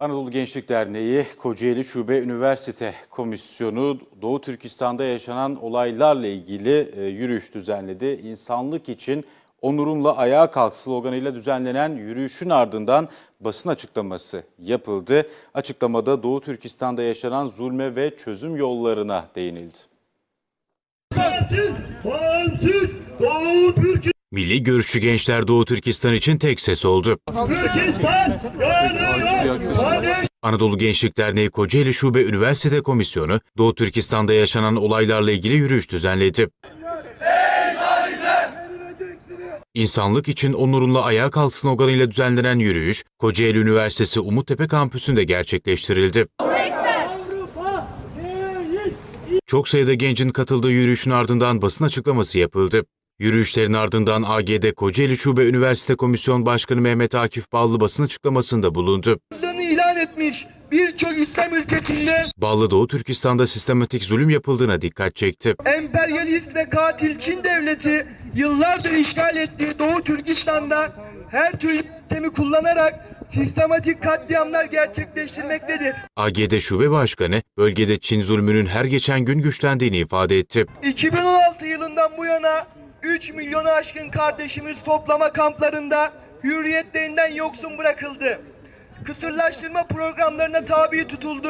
Anadolu Gençlik Derneği, Kocaeli Şube Üniversite Komisyonu Doğu Türkistan'da yaşanan olaylarla ilgili e, yürüyüş düzenledi. İnsanlık için onurumla ayağa kalk sloganıyla düzenlenen yürüyüşün ardından basın açıklaması yapıldı. Açıklamada Doğu Türkistan'da yaşanan zulme ve çözüm yollarına değinildi. Doğu Türkistan, Milli Görüşçü Gençler Doğu Türkistan için tek ses oldu. Türkistan yanıyor. Anadolu Gençlik Derneği Kocaeli Şube Üniversite Komisyonu Doğu Türkistan'da yaşanan olaylarla ilgili yürüyüş düzenledi. İnsanlık için onurunla ayağa kalk sloganıyla düzenlenen yürüyüş, Kocaeli Üniversitesi Umuttepe kampüsünde gerçekleştirildi. Çok sayıda gencin katıldığı yürüyüşün ardından basın açıklaması yapıldı. Yürüyüşlerin ardından AGD Kocaeli Şube Üniversite Komisyon Başkanı Mehmet Akif Ballı basın açıklamasında bulundu. İlan etmiş birçok İslam ülkesinde Ballı Doğu Türkistan'da sistematik zulüm yapıldığına dikkat çekti. emperyalist ve katil Çin devleti yıllardır işgal ettiği Doğu Türkistan'da her türlü yöntemi kullanarak sistematik katliamlar gerçekleştirmektedir. AGD Şube Başkanı bölgede Çin zulmünün her geçen gün güçlendiğini ifade etti. 2016 yılından bu yana 3 milyonu aşkın kardeşimiz toplama kamplarında hürriyetlerinden yoksun bırakıldı. Kısırlaştırma programlarına tabi tutuldu.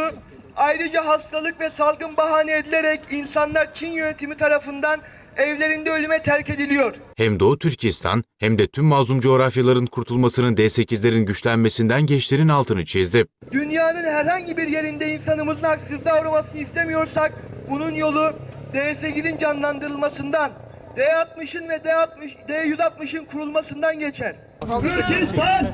Ayrıca hastalık ve salgın bahane edilerek insanlar Çin yönetimi tarafından evlerinde ölüme terk ediliyor. Hem Doğu Türkistan hem de tüm mazlum coğrafyaların kurtulmasının D8'lerin güçlenmesinden gençlerin altını çizdi. Dünyanın herhangi bir yerinde insanımızın haksızlığa uğramasını istemiyorsak bunun yolu D8'in canlandırılmasından, D60'ın ve D60, D160'ın kurulmasından geçer. Türkistan.